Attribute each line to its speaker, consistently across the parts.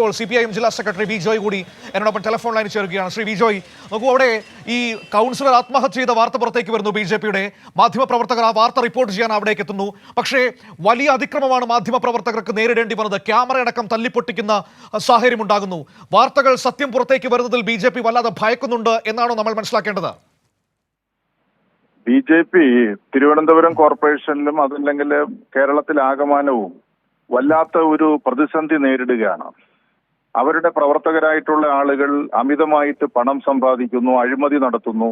Speaker 1: ഇപ്പോൾ C P I M ജില്ലാ secretary B Joy കൂടി എന്നോടൊപ്പം ടെലിഫോൺ ലൈനിൽ ചേരുകയാണ്. ശ്രീ ബി ജോയ് നോക്കൂ അവിടെ ഈ കൗൺസിലർ ആത്മഹത്യ ചെയ്ത വാർത്ത പുറത്തേക്ക് വരുന്നു ബി ജെ പിയുടെ. മാധ്യമപ്രവർത്തകർ ആ വാർത്ത റിപ്പോർട്ട് ചെയ്യാൻ അവിടേക്ക് എത്തുന്നു. പക്ഷേ വലിയ അതിക്രമമാണ് മാധ്യമപ്രവർത്തകർക്ക് നേരിടേണ്ടി വന്നത്. ക്യാമറയടക്കം തല്ലിപ്പൊട്ടിക്കുന്ന സാഹചര്യം ഉണ്ടാകുന്നു. വാർത്തകൾ സത്യം പുറത്തേക്ക് വരുന്നതിൽ ബി ജെ പി വല്ലാതെ ഭയക്കുന്നുണ്ട് എന്നാണോ നമ്മൾ മനസ്സിലാക്കേണ്ടത്?
Speaker 2: ബി ജെ പി തിരുവനന്തപുരം കോർപ്പറേഷനിലും അതല്ലെങ്കിൽ കേരളത്തിലാകമാനവും വല്ലാത്ത ഒരു പ്രതിസന്ധി നേരിടുകയാണ്. അവരുടെ പ്രവർത്തകരായിട്ടുള്ള ആളുകൾ അമിതമായിട്ട് പണം സമ്പാദിക്കുന്നു അഴിമതി നടത്തുന്നു.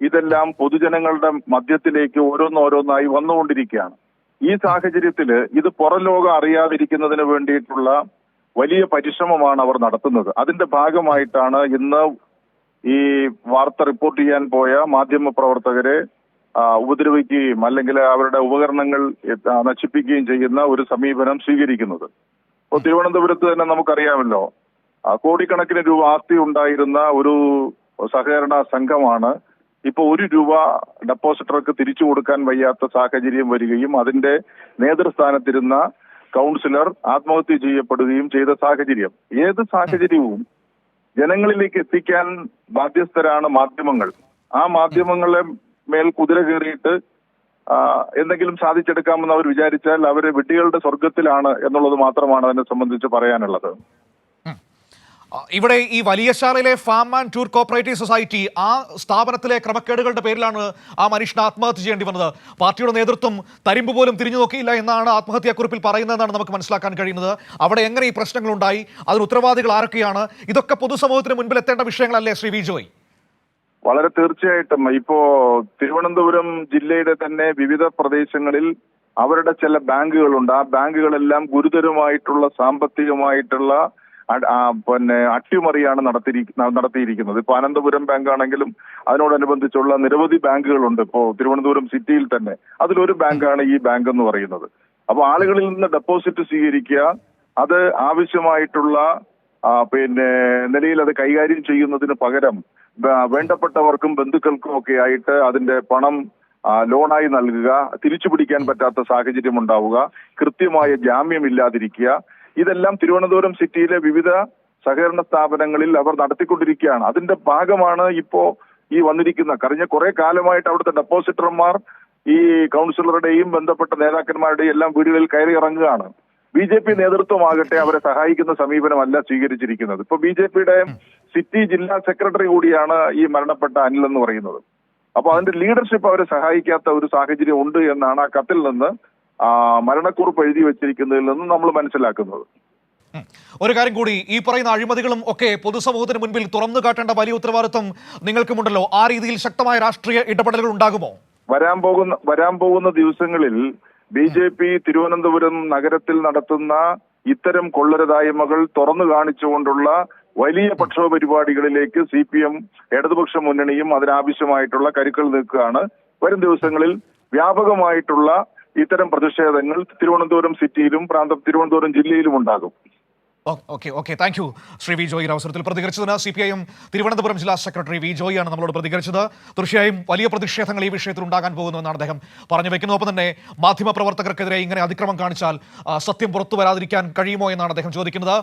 Speaker 2: ഇതെല്ലാം പൊതുജനങ്ങളുടെ മധ്യത്തിലേക്ക് ഓരോന്നോരോന്നായി വന്നുകൊണ്ടിരിക്കുകയാണ്. ഈ സാഹചര്യത്തിൽ ഇത് പുറം ലോകം അറിയാതിരിക്കുന്നതിന് വേണ്ടിയിട്ടുള്ള വലിയ പരിശ്രമമാണ് അവർ നടത്തുന്നത്. അതിന്റെ ഭാഗമായിട്ടാണ് ഇന്ന് ഈ വാർത്ത റിപ്പോർട്ട് ചെയ്യാൻ പോയ മാധ്യമ പ്രവർത്തകരെ ഉപദ്രവിക്കുകയും അല്ലെങ്കിൽ അവരുടെ ഉപകരണങ്ങൾ നശിപ്പിക്കുകയും ചെയ്യുന്ന ഒരു സമീപനം സ്വീകരിക്കുന്നത്. ഇപ്പോൾ തിരുവനന്തപുരത്ത് തന്നെ നമുക്കറിയാമല്ലോ കോടിക്കണക്കിന് രൂപ ആസ്തി ഉണ്ടായിരുന്ന ഒരു സഹകരണ സംഘമാണ്. ഇപ്പൊ ഒരു രൂപ ഡെപ്പോസിറ്റർക്ക് തിരിച്ചു കൊടുക്കാൻ വയ്യാത്ത സാഹചര്യം വരികയും അതിന്റെ നേതൃസ്ഥാനത്തിരുന്ന കൗൺസിലർ ആത്മഹത്യ ചെയ്യപ്പെടുകയും ചെയ്ത സാഹചര്യം. ഏത് സാഹചര്യവും ജനങ്ങളിലേക്ക് എത്തിക്കാൻ ബാധ്യസ്ഥരാണ് മാധ്യമങ്ങൾ. ആ മാധ്യമങ്ങളെ മേൽ കുതിര കയറിയിട്ട് എന്തെങ്കിലും സാധിച്ചെടുക്കാമെന്ന് അവർ വിചാരിച്ചാൽ അവർ വിട്ടികളുടെ സ്വർഗത്തിലാണ് എന്നുള്ളത് മാത്രമാണ് അതിനെ സംബന്ധിച്ച് പറയാനുള്ളത്.
Speaker 1: ഇവിടെ ഈ വലിയശാലയിലെ farm and tour cooperative society ആ സ്ഥാപനത്തിലെ ക്രമക്കേടുകളുടെ പേരിലാണ് ആ മനുഷ്യന് ആത്മഹത്യ ചെയ്യേണ്ടി വന്നത്. പാർട്ടിയുടെ നേതൃത്വം തരിമ്പ് പോലും തിരിഞ്ഞു നോക്കിയില്ല എന്നാണ് ആത്മഹത്യാക്കുറിപ്പിൽ പറയുന്നതെന്നാണ് നമുക്ക് മനസ്സിലാക്കാൻ കഴിയുന്നത്. അവിടെ എങ്ങനെ ഈ പ്രശ്നങ്ങൾ ഉണ്ടായി അതിന് ഉത്തരവാദികൾ ആരൊക്കെയാണ്? ഇതൊക്കെ പൊതുസമൂഹത്തിന് മുൻപിൽ എത്തേണ്ട വിഷയങ്ങളല്ലേ ശ്രീ വിജോയ്
Speaker 2: വളരെ തീർച്ചയായിട്ടും. ഇപ്പോ തിരുവനന്തപുരം ജില്ലയുടെ തന്നെ വിവിധ പ്രദേശങ്ങളിൽ അവരുടെ ചില ബാങ്കുകളുണ്ട്. ആ ബാങ്കുകളെല്ലാം ഗുരുതരമായിട്ടുള്ള സാമ്പത്തികമായിട്ടുള്ള പിന്നെ അട്ടിമറിയാണ് നടത്തി നടത്തിയിരിക്കുന്നത്. ഇപ്പൊ അനന്തപുരം ബാങ്കാണെങ്കിലും അതിനോടനുബന്ധിച്ചുള്ള നിരവധി ബാങ്കുകളുണ്ട്. ഇപ്പോ തിരുവനന്തപുരം സിറ്റിയിൽ തന്നെ. അതിലൊരു ബാങ്കാണ് ഈ ബാങ്ക് എന്ന് പറയുന്നത്. അപ്പൊ ആളുകളിൽ നിന്ന് ഡെപ്പോസിറ്റ് സ്വീകരിക്കുക അത് ആവശ്യമായിട്ടുള്ള പിന്നെ നിലയിൽ അത് കൈകാര്യം ചെയ്യുന്നതിന് പകരം വേണ്ടപ്പെട്ടവർക്കും ബന്ധുക്കൾക്കും ഒക്കെ ആയിട്ട് അതിന്റെ പണം ലോണായി നൽകുക തിരിച്ചു പിടിക്കാൻ പറ്റാത്ത സാഹചര്യം ഉണ്ടാവുക കൃത്യമായ ജാമ്യമില്ലാതിരിക്കുക ഇതെല്ലാം തിരുവനന്തപുരം സിറ്റിയിലെ വിവിധ സഹകരണ സ്ഥാപനങ്ങളിൽ അവർ നടത്തിക്കൊണ്ടിരിക്കുകയാണ്. അതിന്റെ ഭാഗമാണ് ഇപ്പോ ഈ വന്നിരിക്കുന്ന. കഴിഞ്ഞ കുറെ കാലമായിട്ട് അവിടുത്തെ ഡെപ്പോസിറ്റർമാർ ഈ കൗൺസിലറുടെയും ബന്ധപ്പെട്ട നേതാക്കന്മാരുടെയും എല്ലാം വീടുകളിൽ കയറി ഇറങ്ങുകയാണ്. ബി ജെ പി നേതൃത്വമാകട്ടെ അവരെ സഹായിക്കുന്ന സമീപനമല്ല സ്വീകരിച്ചിരിക്കുന്നത്. ഇപ്പൊ ബി ജെ പിയുടെ സിറ്റി ജില്ലാ സെക്രട്ടറി കൂടിയാണ് ഈ മരണപ്പെട്ട അനിൽ എന്ന് പറയുന്നത്. അപ്പൊ അതിന്റെ ലീഡർഷിപ്പ് അവരെ സഹായിക്കാത്ത ഒരു സാഹചര്യം ഉണ്ട് എന്നാണ് ആ കത്തിൽ നിന്ന് മരണക്കുറിപ്പ് എഴുതി വെച്ചിരിക്കുന്നതിൽ നിന്ന് നമ്മൾ മനസ്സിലാക്കുന്നത്.
Speaker 1: ഒരു കാര്യം കൂടി ഈ പറയുന്ന അഴിമതികളും ഒക്കെ പൊതുസമൂഹത്തിന് മുൻപിൽ തുറന്നു കാട്ടേണ്ട വലിയ ഉത്തരവാദിത്വം നിങ്ങൾക്കുമുണ്ടല്ലോ. ആ രീതിയിൽ ശക്തമായ രാഷ്ട്രീയ ഇടപെടലുകൾ ഉണ്ടാകുമോ?
Speaker 2: വരാൻ പോകുന്ന വരാൻ പോകുന്ന ദിവസങ്ങളിൽ ബി ജെ പി തിരുവനന്തപുരം നഗരത്തിൽ നടത്തുന്ന ഇത്തരം കൊള്ളരുതായ്മകൾ തുറന്നു കാണിച്ചുകൊണ്ടുള്ള വലിയ പ്രക്ഷോഭ പരിപാടികളിലേക്ക് സി പി എം ഇടതുപക്ഷ മുന്നണിയും അതിനാവശ്യമായിട്ടുള്ള കരുക്കൾ നീക്കുകയാണ്. വരും ദിവസങ്ങളിൽ വ്യാപകമായിട്ടുള്ള ഇത്തരം പ്രതിഷേധങ്ങൾ തിരുവനന്തപുരം സിറ്റിയിലും പ്രാന്തം തിരുവനന്തപുരം ജില്ലയിലും ഉണ്ടാകും.
Speaker 1: Okay okay thank you Shri V Joy അവസരത്തിൽ പ്രതികരിച്ചതിന് സി പി ഐ തിരുവനന്തപുരം ജില്ലാ സെക്രട്ടറി വി ജോയി ആണ് നമ്മളോട് പ്രതികരിച്ചത്. തീർച്ചയായും വലിയ പ്രതിഷേധങ്ങൾ ഈ വിഷയത്തിൽ ഉണ്ടാകാൻ പോകുന്നു എന്നാണ് അദ്ദേഹം പറഞ്ഞു വെക്കുന്നത്. ഒപ്പം തന്നെ മാധ്യമപ്രവർത്തകർക്കെതിരെ ഇങ്ങനെ അതിക്രമം കാണിച്ചാൽ സത്യം പുറത്തു വരാതിരിക്കാൻ കഴിയുമോ എന്നാണ് അദ്ദേഹം ചോദിക്കുന്നത്.